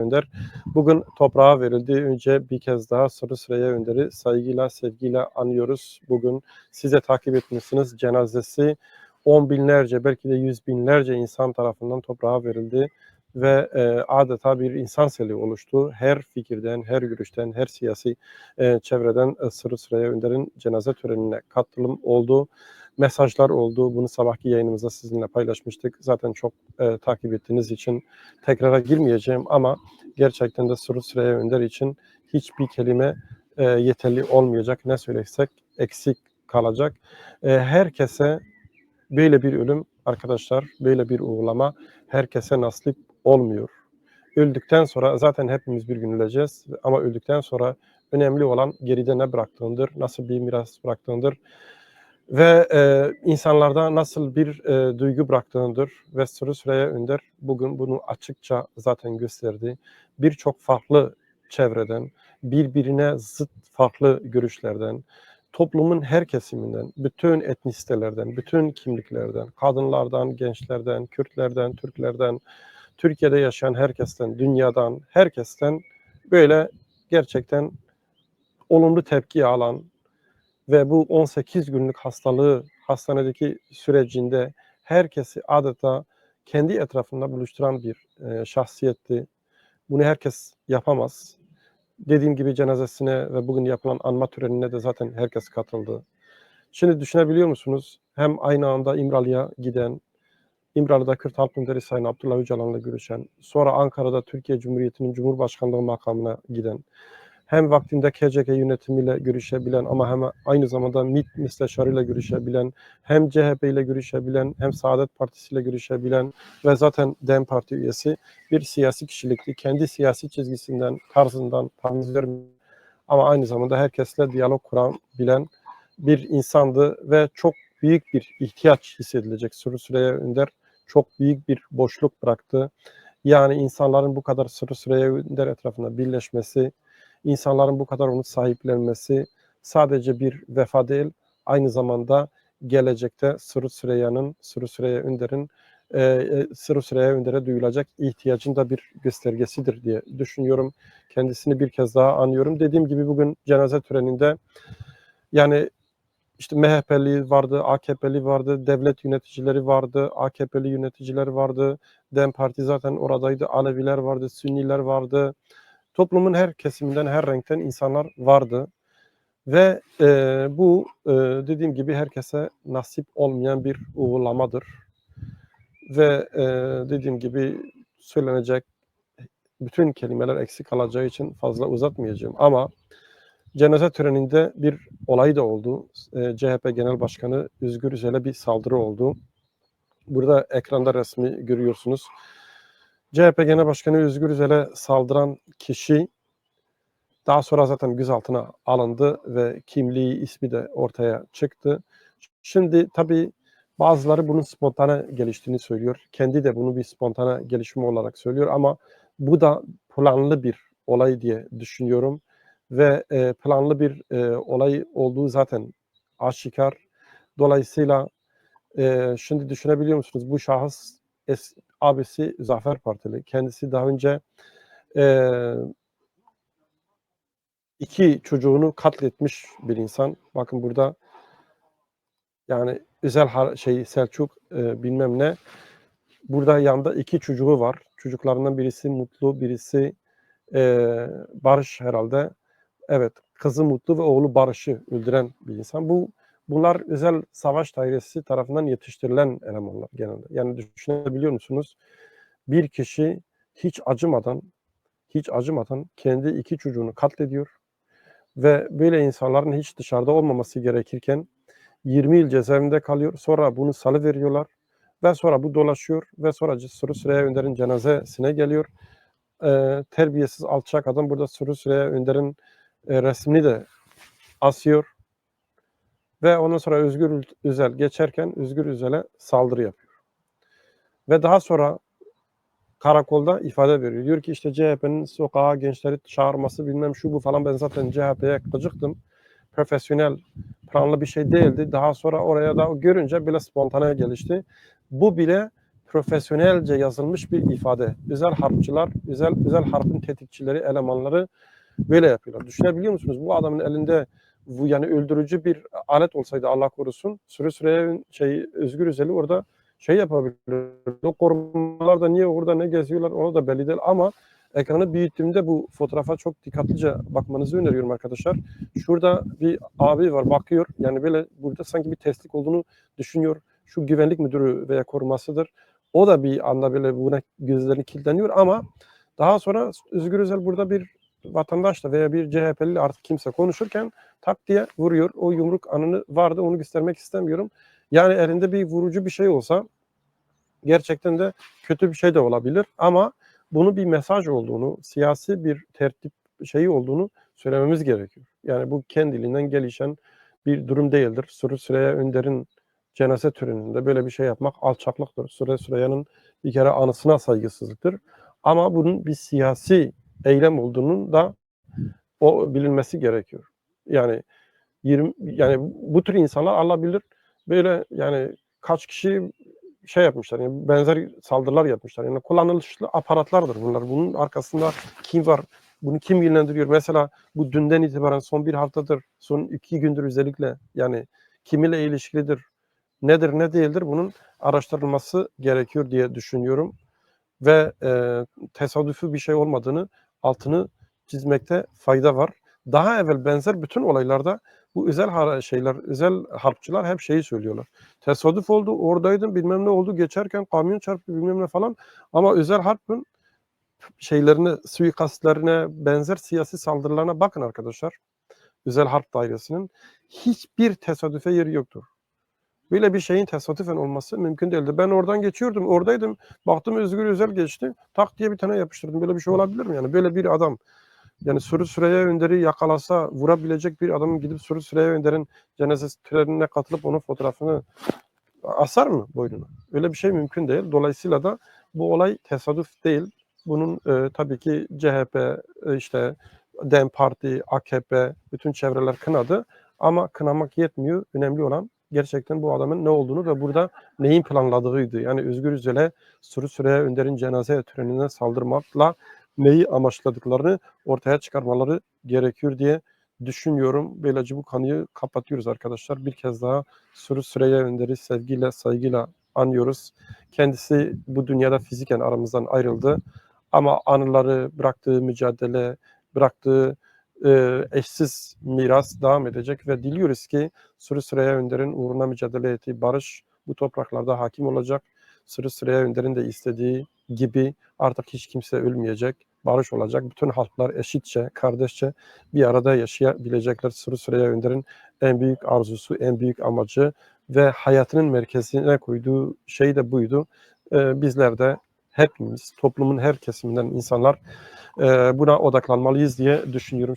Önder bugün toprağa verildi. Önce bir kez daha Sarı Süreyya Önder'i saygıyla, sevgiyle anıyoruz. Bugün size takip etmişsiniz. Cenazesi on binlerce, belki de yüz binlerce insan tarafından toprağa verildi ve e, adeta bir insan seli oluştu. Her fikirden, her görüşten, her siyasi e, çevreden e, Sarı Süreyya Önder'in cenaze törenine katılım oldu. Mesajlar oldu. Bunu sabahki yayınımızda sizinle paylaşmıştık. Zaten çok e, takip ettiğiniz için tekrara girmeyeceğim ama gerçekten de Sarı Süreyya Önder için hiçbir kelime e, yeterli olmayacak. Ne söylesek eksik kalacak. E, herkese böyle bir ölüm arkadaşlar, böyle bir uğurlama herkese nasip olmuyor. Öldükten sonra zaten hepimiz bir gün öleceğiz ama öldükten sonra önemli olan geride ne bıraktığındır, nasıl bir miras bıraktığındır ve e, insanlarda nasıl bir e, duygu bıraktığındır ve Sarı Süreyya Önder bugün bunu açıkça zaten gösterdi. Birçok farklı çevreden, birbirine zıt farklı görüşlerden, toplumun her kesiminden, bütün etnisitelerden, bütün kimliklerden, kadınlardan, gençlerden, Kürtlerden, Türklerden, Türkiye'de yaşayan herkesten, dünyadan, herkesten böyle gerçekten olumlu tepki alan ve bu 18 günlük hastalığı hastanedeki sürecinde herkesi adeta kendi etrafında buluşturan bir e, şahsiyetti. Bunu herkes yapamaz. Dediğim gibi cenazesine ve bugün yapılan anma törenine de zaten herkes katıldı. Şimdi düşünebiliyor musunuz? Hem aynı anda İmralı'ya giden, İmralı'da Kürt Halk Önderi Sayın Abdullah Öcalan'la görüşen, sonra Ankara'da Türkiye Cumhuriyeti'nin Cumhurbaşkanlığı makamına giden, hem vaktinde KCK yönetimiyle görüşebilen ama hem aynı zamanda MİT müsteşarıyla görüşebilen, hem CHP ile görüşebilen, hem Saadet Partisi ile görüşebilen ve zaten DEM Parti üyesi bir siyasi kişilikti. Kendi siyasi çizgisinden, tarzından taviz ama aynı zamanda herkesle diyalog kuran bilen bir insandı ve çok büyük bir ihtiyaç hissedilecek Sürü Süreyya Önder çok büyük bir boşluk bıraktı. Yani insanların bu kadar Sürü Süreyya Önder etrafında birleşmesi, insanların bu kadar onu sahiplenmesi sadece bir vefa değil, aynı zamanda gelecekte Sırrı Süreyya'nın, Sırrı Süreyya Önder'in e, e, Sırrı Süreyya Önder'e duyulacak ihtiyacın da bir göstergesidir diye düşünüyorum. Kendisini bir kez daha anıyorum. Dediğim gibi bugün cenaze töreninde yani işte MHP'li vardı, AKP'li vardı, devlet yöneticileri vardı, AKP'li yöneticiler vardı, DEM Parti zaten oradaydı, Aleviler vardı, Sünniler vardı, toplumun her kesiminden, her renkten insanlar vardı. Ve e, bu e, dediğim gibi herkese nasip olmayan bir uğurlamadır. Ve e, dediğim gibi söylenecek bütün kelimeler eksik kalacağı için fazla uzatmayacağım. Ama cenaze töreninde bir olay da oldu. E, CHP Genel Başkanı Özgür Özel'e bir saldırı oldu. Burada ekranda resmi görüyorsunuz. CHP Genel Başkanı Özgür Özel'e saldıran kişi daha sonra zaten gözaltına alındı ve kimliği, ismi de ortaya çıktı. Şimdi tabii bazıları bunun spontane geliştiğini söylüyor. Kendi de bunu bir spontane gelişme olarak söylüyor ama bu da planlı bir olay diye düşünüyorum. Ve e, planlı bir e, olay olduğu zaten aşikar. Dolayısıyla e, şimdi düşünebiliyor musunuz? Bu şahıs es, abisi Zafer Partili. Kendisi daha önce e, iki çocuğunu katletmiş bir insan. Bakın burada yani özel şey Selçuk e, bilmem ne. Burada yanında iki çocuğu var. Çocuklarından birisi Mutlu, birisi e, Barış herhalde. Evet, kızı Mutlu ve oğlu Barış'ı öldüren bir insan. Bu bunlar özel savaş dairesi tarafından yetiştirilen elemanlar genelde. Yani düşünebiliyor musunuz? Bir kişi hiç acımadan, hiç acımadan kendi iki çocuğunu katlediyor ve böyle insanların hiç dışarıda olmaması gerekirken 20 yıl cezaevinde kalıyor. Sonra bunu salı veriyorlar ve sonra bu dolaşıyor ve sonra Sürü Süreyya Önder'in cenazesine geliyor. Ee, terbiyesiz alçak adam burada Sürü Süreyya Önder'in e, resmini de asıyor ve ondan sonra Özgür Özel geçerken Özgür Özel'e saldırı yapıyor. Ve daha sonra karakolda ifade veriyor. Diyor ki işte CHP'nin sokağa gençleri çağırması bilmem şu bu falan ben zaten CHP'ye gıcıktım. Profesyonel, planlı bir şey değildi. Daha sonra oraya da görünce bile spontane gelişti. Bu bile profesyonelce yazılmış bir ifade. Özel harpçılar, özel özel harpın tetikçileri, elemanları böyle yapıyorlar. Düşünebiliyor musunuz? Bu adamın elinde bu yani öldürücü bir alet olsaydı Allah korusun süre süre şey Özgür Özel'i orada şey yapabilir. O korumalar da niye orada ne geziyorlar onu da belli değil ama ekranı büyüttüğümde bu fotoğrafa çok dikkatlice bakmanızı öneriyorum arkadaşlar. Şurada bir abi var bakıyor. Yani böyle burada sanki bir testlik olduğunu düşünüyor. Şu güvenlik müdürü veya korumasıdır. O da bir anda böyle buna gözlerini kilitleniyor ama daha sonra Özgür Özel burada bir vatandaşla veya bir CHP'li artık kimse konuşurken tak diye vuruyor. O yumruk anını vardı onu göstermek istemiyorum. Yani elinde bir vurucu bir şey olsa gerçekten de kötü bir şey de olabilir ama bunu bir mesaj olduğunu, siyasi bir tertip şeyi olduğunu söylememiz gerekiyor. Yani bu kendiliğinden gelişen bir durum değildir. Sürü Süreyya Önder'in cenaze töreninde böyle bir şey yapmak alçaklıktır. Süreyya Süreyya'nın bir kere anısına saygısızlıktır. Ama bunun bir siyasi eylem olduğunun da o bilinmesi gerekiyor. Yani 20 yani bu tür insanlar Allah bilir böyle yani kaç kişi şey yapmışlar yani benzer saldırılar yapmışlar. Yani kullanılışlı aparatlardır bunlar. Bunun arkasında kim var? Bunu kim yönlendiriyor? Mesela bu dünden itibaren son bir haftadır, son iki gündür özellikle yani kimiyle ilişkilidir, nedir ne değildir bunun araştırılması gerekiyor diye düşünüyorum. Ve e, tesadüfi bir şey olmadığını altını çizmekte fayda var. Daha evvel benzer bütün olaylarda bu özel şeyler, özel harpçılar hep şeyi söylüyorlar. Tesadüf oldu, oradaydım, bilmem ne oldu, geçerken kamyon çarptı, bilmem ne falan. Ama özel harpın şeylerine, suikastlerine, benzer siyasi saldırılarına bakın arkadaşlar. Özel harp dairesinin hiçbir tesadüfe yeri yoktur. Böyle bir şeyin tesadüfen olması mümkün değildi. Ben oradan geçiyordum, oradaydım. Baktım Özgür Özel geçti. Tak diye bir tane yapıştırdım. Böyle bir şey olabilir mi? Yani böyle bir adam yani Sürü Süreyya Önder'i yakalasa vurabilecek bir adamın gidip Sürü Süreyya Önder'in cenaze törenine katılıp onun fotoğrafını asar mı boynuna? Öyle bir şey mümkün değil. Dolayısıyla da bu olay tesadüf değil. Bunun e, tabii ki CHP, e, işte DEM Parti, AKP, bütün çevreler kınadı. Ama kınamak yetmiyor. Önemli olan gerçekten bu adamın ne olduğunu ve burada neyin planladığıydı. Yani Özgür Özel'e Sürü Süreyya Önder'in cenaze törenine saldırmakla neyi amaçladıklarını ortaya çıkarmaları gerekiyor diye düşünüyorum. Böylece bu konuyu kapatıyoruz arkadaşlar. Bir kez daha Sürü Süreyya Önder'i sevgiyle, saygıyla anıyoruz. Kendisi bu dünyada fiziken aramızdan ayrıldı. Ama anıları, bıraktığı mücadele, bıraktığı e, eşsiz miras devam edecek ve diliyoruz ki Sürü Süreyya Önder'in uğruna mücadele ettiği barış bu topraklarda hakim olacak. Sürü Süreyya Önder'in de istediği gibi artık hiç kimse ölmeyecek, barış olacak. Bütün halklar eşitçe, kardeşçe bir arada yaşayabilecekler. Sürü Süreyya Önder'in en büyük arzusu, en büyük amacı ve hayatının merkezine koyduğu şey de buydu. Ee, bizler de hepimiz, toplumun her kesiminden insanlar e, buna odaklanmalıyız diye düşünüyorum.